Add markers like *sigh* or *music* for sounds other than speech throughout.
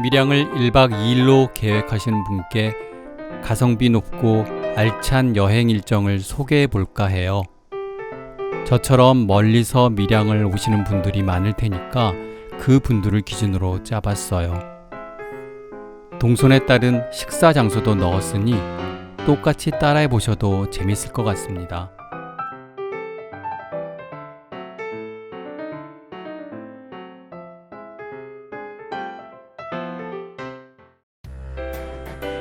밀양을 1박 2일로 계획하시는 분께 가성비 높고 알찬 여행 일정을 소개해 볼까 해요. 저처럼 멀리서 밀양을 오시는 분들이 많을 테니까 그 분들을 기준으로 짜봤어요. 동선에 따른 식사 장소도 넣었으니 똑같이 따라해 보셔도 재밌을 것 같습니다.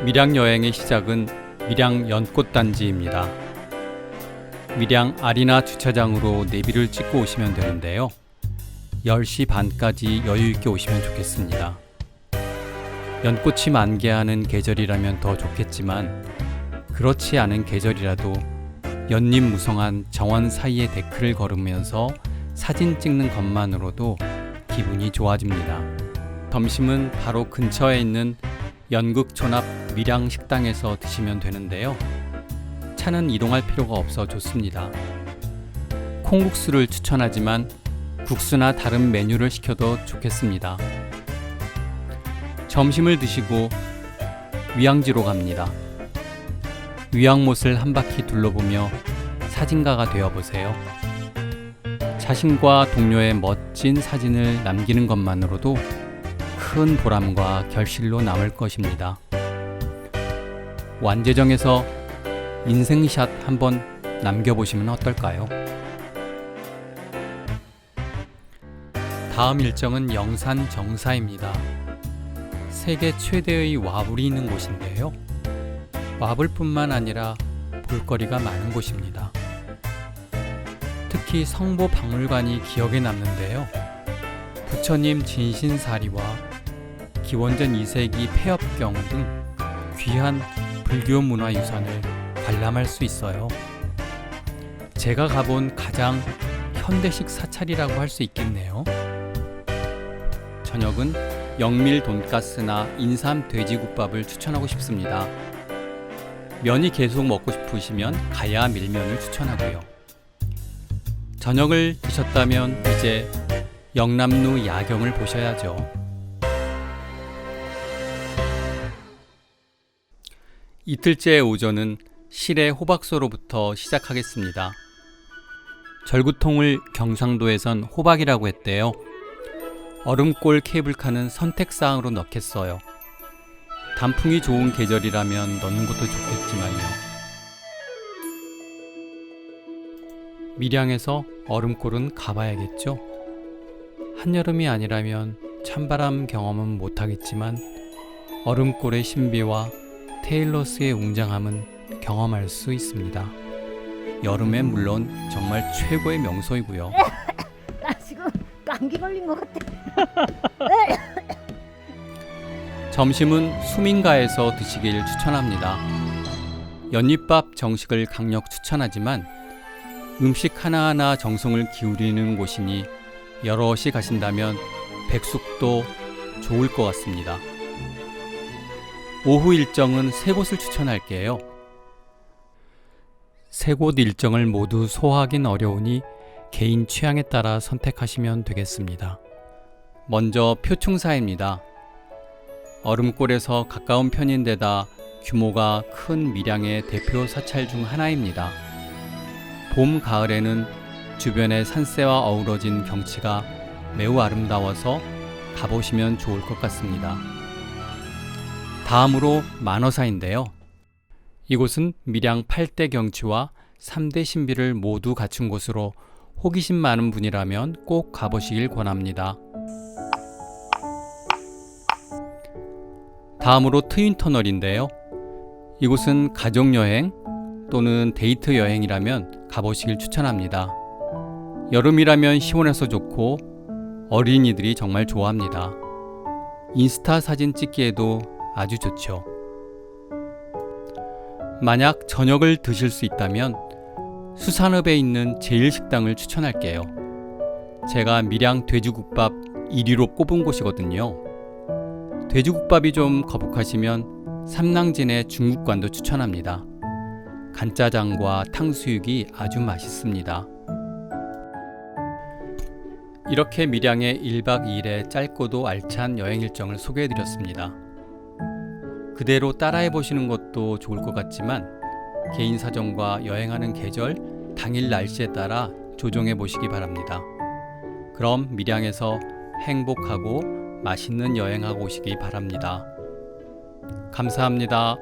밀양 여행의 시작은 밀양 연꽃단지입니다. 밀양 아리나 주차장으로 내비를 찍고 오시면 되는데요. 10시 반까지 여유 있게 오시면 좋겠습니다. 연꽃이 만개하는 계절이라면 더 좋겠지만 그렇지 않은 계절이라도 연잎 무성한 정원 사이의 데크를 걸으면서 사진 찍는 것만으로도 기분이 좋아집니다. 점심은 바로 근처에 있는 연극촌 앞 밀양 식당에서 드시면 되는데요. 차는 이동할 필요가 없어 좋습니다. 콩국수를 추천하지만 국수나 다른 메뉴를 시켜도 좋겠습니다. 점심을 드시고 위양지로 갑니다. 위양못을 한 바퀴 둘러보며 사진가가 되어 보세요. 자신과 동료의 멋진 사진을 남기는 것만으로도 큰 보람과 결실로 남을 것입니다. 완제정에서 인생샷 한번 남겨보시면 어떨까요? 다음 일정은 영산 정사입니다. 세계 최대의 와불이 있는 곳인데요. 와불뿐만 아니라 볼거리가 많은 곳입니다. 특히 성보 박물관이 기억에 남는데요. 부처님 진신사리와 기원전 2세기 폐업경 등 귀한 불교 문화 유산을 관람할 수 있어요. 제가 가본 가장 현대식 사찰이라고 할 수 있겠네요. 저녁은 영밀 돈가스나 인삼 돼지국밥을 추천하고 싶습니다. 면이 계속 먹고 싶으시면 가야 밀면을 추천하고요. 저녁을 드셨다면 이제 영남루 야경을 보셔야죠. 이틀째 오전은 실의 호박소로부터 시작하겠습니다. 절구통을 경상도에선 호박이라고 했대요. 얼음골 케이블카는 선택사항으로 넣겠어요. 단풍이 좋은 계절이라면 넣는 것도 좋겠지만요. 밀양에서 얼음골은 가봐야겠죠? 한여름이 아니라면 찬바람 경험은 못하겠지만 얼음골의 신비와 테일러스의 웅장함은 경험할 수 있습니다. 여름엔 물론 정말 최고의 명소이고요. *laughs* 나 지금 감기 걸린 것 같아. *laughs* 점심은 수민가에서 드시길 추천합니다. 연잎밥 정식을 강력 추천하지만 음식 하나하나 정성을 기울이는 곳이니 여럿이 가신다면 백숙도 좋을 것 같습니다. 오후 일정은 세 곳을 추천할게요. 세 곳 일정을 모두 소화하긴 어려우니 개인 취향에 따라 선택하시면 되겠습니다. 먼저 표충사입니다. 얼음골에서 가까운 편인데다 규모가 큰 밀양의 대표 사찰 중 하나입니다. 봄, 가을에는 주변의 산세와 어우러진 경치가 매우 아름다워서 가보시면 좋을 것 같습니다. 다음으로 만어사인데요. 이곳은 밀양 8대 경치와 3대 신비를 모두 갖춘 곳으로 호기심 많은 분이라면 꼭 가보시길 권합니다. 다음으로 트윈터널인데요. 이곳은 가족여행 또는 데이트 여행이라면 가보시길 추천합니다. 여름이라면 시원해서 좋고 어린이들이 정말 좋아합니다. 인스타 사진 찍기에도 아주 좋죠. 만약 저녁을 드실 수 있다면 수산읍에 있는 제일식당을 추천할게요. 제가 밀양 돼지국밥 1위로 꼽은 곳이거든요. 돼지국밥이 좀 거북하시면 삼랑진의 중국관도 추천합니다. 간짜장과 탕수육이 아주 맛있습니다. 이렇게 밀양의 1박 2일의 짧고도 알찬 여행 일정을 소개해 드렸습니다. 그대로 따라해 보시는 것도 좋을 것 같지만 개인 사정과 여행하는 계절, 당일 날씨에 따라 조정해 보시기 바랍니다. 그럼 밀양에서 행복하고 맛있는 여행하고 오시기 바랍니다. 감사합니다.